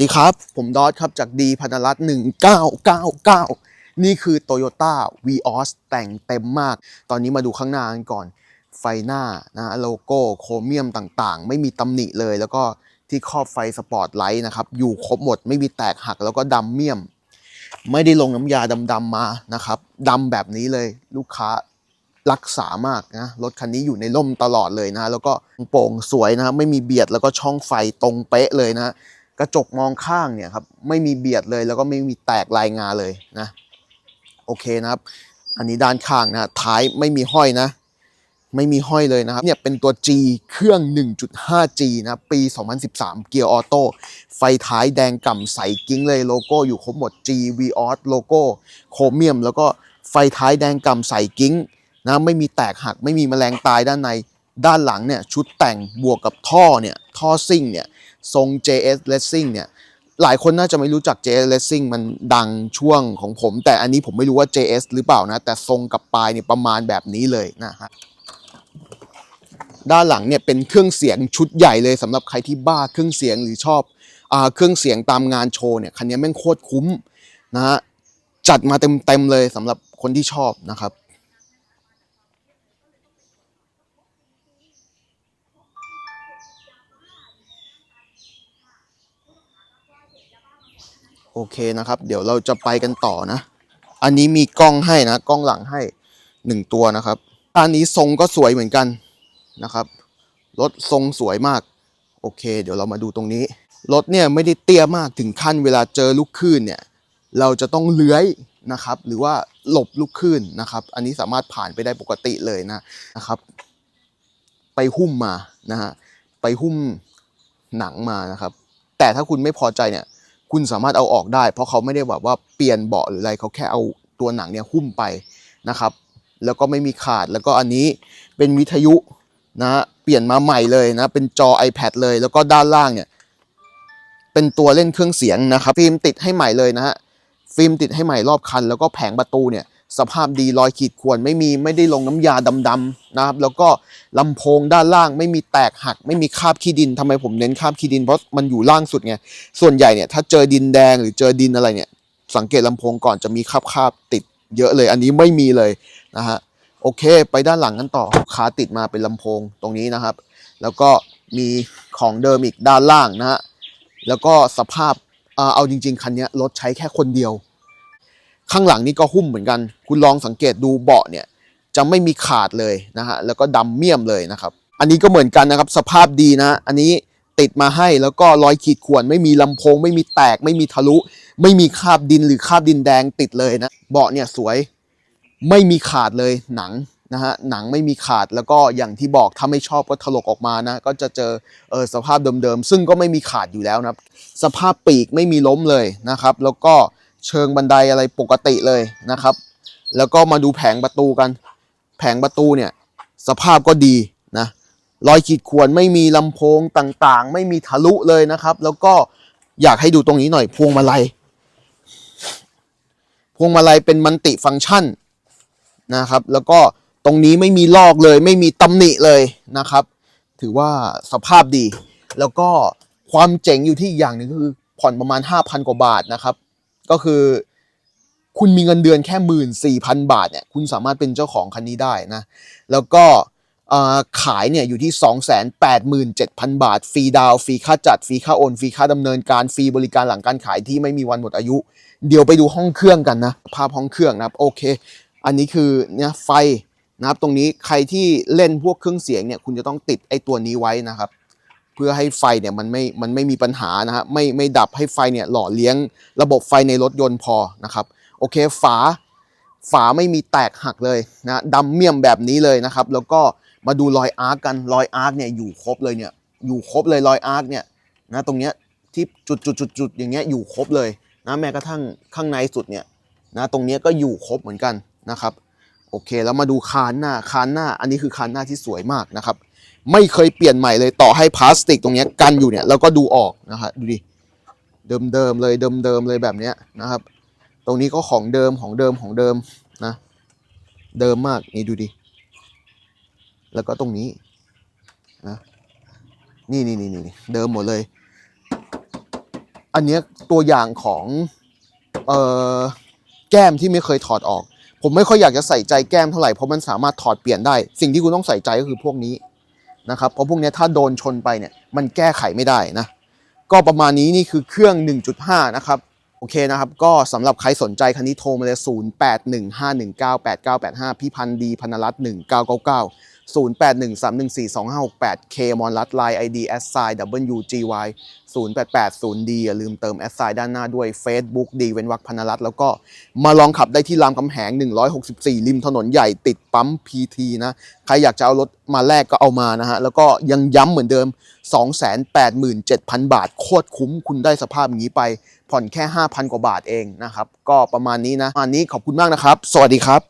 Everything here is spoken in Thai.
ดีครับ ผมดอทครับ จากดีพันรัตน์1999 นี่คือ Toyota v ีออสแต่งเต็มมาก ตอนนี้มาดูข้างหน้ากันก่อน ไฟหน้านะโลโก้โครเมียมต่างๆ ไม่มีตำหนิเลย แล้วก็ที่ครอบไฟสปอร์ตไลท์นะครับ อยู่ครบหมดไม่มีแตกหักแล้วก็ดำเมียม ไม่ได้ลงน้ำยาดำๆมานะครับดำแบบนี้เลยลูกค้ารักษามากนะรถคันนี้อยู่ในร่มตลอดเลยนะ แล้วก็โปร่งสวยนะไม่มีเบียดแล้วก็ช่องไฟตรงเป๊ะเลยนะ กระจกมองข้างเนี่ยครับไม่มีเบียดเลยแล้วก็ไม่มีแตกลายงาเลยนะโอเคนะครับ อันนี้ด้านข้างนะท้ายไม่มีห้อยนะ ไม่มีห้อยเลยนะครับเนี่ยเป็นตัว G เครื่อง 1.5G นะปี 2013 เกียร์ออโต้ไฟท้ายแดงก่ำใสกิ้งเลยโลโก้อยู่ครบหมด G v o s โลโก้โครเมียม แล้วก็ไฟท้ายแดงก่ำใสกิ้งนะไม่มีแตกหักไม่มีแมลงตายด้านในด้านหลังเนี่ยชุดแต่งบวกกับท่อเนี่ยท่อซิ่งเนี่ย ทรง JS Racing เนี่ยหลายคนน่าจะไม่รู้จัก JS Racing มันดังช่วงของผม แต่อันนี้ผมไม่รู้ว่า JS หรือเปล่านะ แต่ทรงกับปลายเนี่ยประมาณแบบนี้เลยนะฮะด้านหลังเนี่ยเป็นเครื่องเสียงชุดใหญ่เลยสำหรับใครที่บ้าเครื่องเสียงหรือชอบอเครื่องเสียงตามงานโชว์เนี่ยคันนี้แม่งโคตรคุ้มนะฮะจัดมาเต็มๆเลยสำหรับคนที่ชอบนะครับ โอเคนะครับ เดี๋ยวเราจะไปกันต่อนะ อันนี้มีกล้องให้นะ กล้องหลังให้หนึ่งตัวนะครับอันนี้ทรงก็สวยเหมือนกันนะครับรถทรงสวยมาก โอเค เดี๋ยวเรามาดูตรงนี้รถเนี่ยไม่ได้เตี้ยมากถึงขั้นเวลาเจอลูกคลื่นเนี่ยเราจะต้องเลื้อยนะครับ หรือว่าหลบลูกคลื่นนะครับ อันนี้สามารถผ่านไปได้ปกติเลยนะนะครับ ไปหุ้มมานะฮะไปหุ้มหนังมานะครับ แต่ถ้าคุณไม่พอใจเนี่ย คุณสามารถเอาออกได้ เพราะเขาไม่ได้แบบว่าเปลี่ยนเบาะหรืออะไรเขาแค่เอาตัวหนังเนี่ยหุ้มไปนะครับ แล้วก็ไม่มีขาดแล้วก็อันนี้เป็นวิทยุนะเปลี่ยนมาใหม่เลยนะเป็นจอ iPad เลย แล้วก็ด้านล่างเนี่ยเป็นตัวเล่นเครื่องเสียงนะครับฟิล์มติดให้ใหม่เลยนะฮะฟิล์มติดให้ใหม่รอบคัน แล้วก็แผงประตูเนี่ย สภาพดีรอยขีดข่วนไม่มีไม่ได้ลงน้ำยาดำๆนะครับ แล้วก็ลำโพงด้านล่างไม่มีแตกหัก ไม่มีคราบขี้ดินทำไมผมเน้นคราบขี้ดินเพราะมันอยู่ล่างสุดไงส่วนใหญ่เนี่ยถ้าเจอดินแดงหรือเจอดินอะไรเนี่ย สังเกตลำโพงก่อนจะมีคราบคาบๆติดเยอะเลย อันนี้ไม่มีเลยนะฮะโอเค ไปด้านหลังกันต่อขาติดมาเป็นลำโพงตรงนี้นะครับ แล้วก็มีของเดิมอีกด้านล่างนะฮะแล้วก็สภาพเอาจริง ๆ คันนี้รถใช้แค่คนเดียว ข้างหลังนี่ก็หุ้มเหมือนกัน คุณลองสังเกตดูเบาะเนี่ยจะไม่มีขาดเลยนะฮะแล้วก็ดำเมี่ยมเลยนะครับ อันนี้ก็เหมือนกันนะครับ สภาพดีนะอันนี้ติดมาให้แล้วก็รอยขีดข่วนไม่มีลำโพง ไม่มีแตกไม่มีทะลุ ไม่มีคราบดินหรือคราบดินแดงติดเลยนะเบาะเนี่ยสวยไม่มีขาดเลยหนังนะฮะหนังไม่มีขาดแล้วก็อย่างที่บอกถ้าไม่ชอบก็ถลกออกมานะก็จะเจอเออสภาพเดิมๆซึ่งก็ไม่มีขาดอยู่แล้วนะครับ สภาพปีกไม่มีล้มเลยนะครับ แล้วก็ เชิงบันไดอะไรปกติเลยนะครับ แล้วก็มาดูแผงประตูกัน แผงประตูเนี่ยสภาพก็ดีนะรอยขีดข่วนไม่มีลำโพงต่างๆ ไม่มีทะลุเลยนะครับ แล้วก็อยากให้ดูตรงนี้หน่อยพวงมาลัยพวงมาลัยเป็นมันติฟังก์ชันนะครับ แล้วก็ตรงนี้ไม่มีลอกเลยไม่มีตำหนิเลยนะครับ ถือว่าสภาพดี แล้วก็ความเจ๋งอยู่ที่อย่างหนึ่งคือผ่อนประมาณ 5,000 กว่าบาทนะครับ ก็คือ คุณมีเงินเดือนแค่หมื่นสี่พันบาทเนี่ยคุณสามารถเป็นเจ้าของคันนี้ได้นะ แล้วก็ขายเนี่ยอยู่ที่ 287,000 บาท ฟรีดาวฟรีค่าจัด ฟรีค่าโอน ฟรีค่าดำเนินการ ฟรีบริการหลังการขายที่ไม่มีวันหมดอายุ เดี๋ยวไปดูห้องเครื่องกันนะ ภาพห้องเครื่องนะครับ โอเค อันนี้คือเนี่ยไฟนะครับ ตรงนี้ใครที่เล่นพวกเครื่องเสียงเนี่ย คุณจะต้องติดไอ้ตัวนี้ไว้นะครับ เพื่อให้ไฟเนี่ยมันไม่มันไม่มีปัญหานะฮะไม่ไม่ดับให้ไฟเนี่ยหล่อเลี้ยงระบบไฟในรถยนต์พอนะครับโอเคฝาฝาไม่มีแตกหักเลยนะดำเมี่ยมแบบนี้เลยนะครับแล้วก็มาดูรอยอาร์กกันรอยอาร์กเนี่ยอยู่ครบเลยเนี่ยอยู่ครบเลยรอยอาร์กเนี่ยนะตรงเนี้ยที่จุดจุดจุดจุดอย่างเงี้ยอยู่ครบเลยนะแม้กระทั่งข้างในสุดเนี่ยนะตรงเนี้ยก็อยู่ครบเหมือนกันนะครับโอเคแล้วมาดูคานหน้าคานหน้าอันนี้คือคานหน้าที่สวยมากนะครับ ไม่เคยเปลี่ยนใหม่เลยต่อให้พลาสติกตรงนี้กันอยู่เนี่ยเราก็ดูออกนะครับดูดิเดิมๆเลยเดิมๆเลยแบบเนี้ยนะครับ ตรงนี้ก็ของเดิมของเดิมของเดิมนะ เดิมมากนี่ดูดิแล้วก็ตรงนี้นะนี่นี่นี่นี่เดิมหมดเลย อันเนี้ยตัวอย่างของเอ่อแก้มที่ไม่เคยถอดออก ผมไม่ค่อยอยากจะใส่ใจแก้มเท่าไหร่เพราะมันสามารถถอดเปลี่ยนได้ สิ่งที่คุณต้องใส่ใจก็คือพวกนี้ นะครับ เพราะพวกนี้ถ้าโดนชนไปเนี่ยมันแก้ไขไม่ได้นะ ก็ประมาณนี้นี่คือเครื่อง 1.5 นะครับ โอเคนะครับ ก็สำหรับใครสนใจคันนี้โทรมาเลย 0815198985 พี่พันธ์ดีพันรัตน์1999 0813142568 K มอนรัตไลน์ ID s i WGY 0880D อย่าลืมเติม s i ด้านหน้าด้วย Facebook ดีเว้นวักพนรัตแล้วก็มาลองขับได้ที่รามคำแหง 164 ริมถนนใหญ่ติดปั๊ม PT นะ ใครอยากจะเอารถมาแลกก็เอามานะฮะ แล้วก็ยังย้ำเหมือนเดิม 287,000 บาท โคตรคุ้มคุณได้สภาพอย่างนี้ไป ผ่อนแค่ 5,000 กว่าบาทเองนะครับ ก็ประมาณนี้นะประมาณนี้ขอบคุณมากนะครับ สวัสดีครับ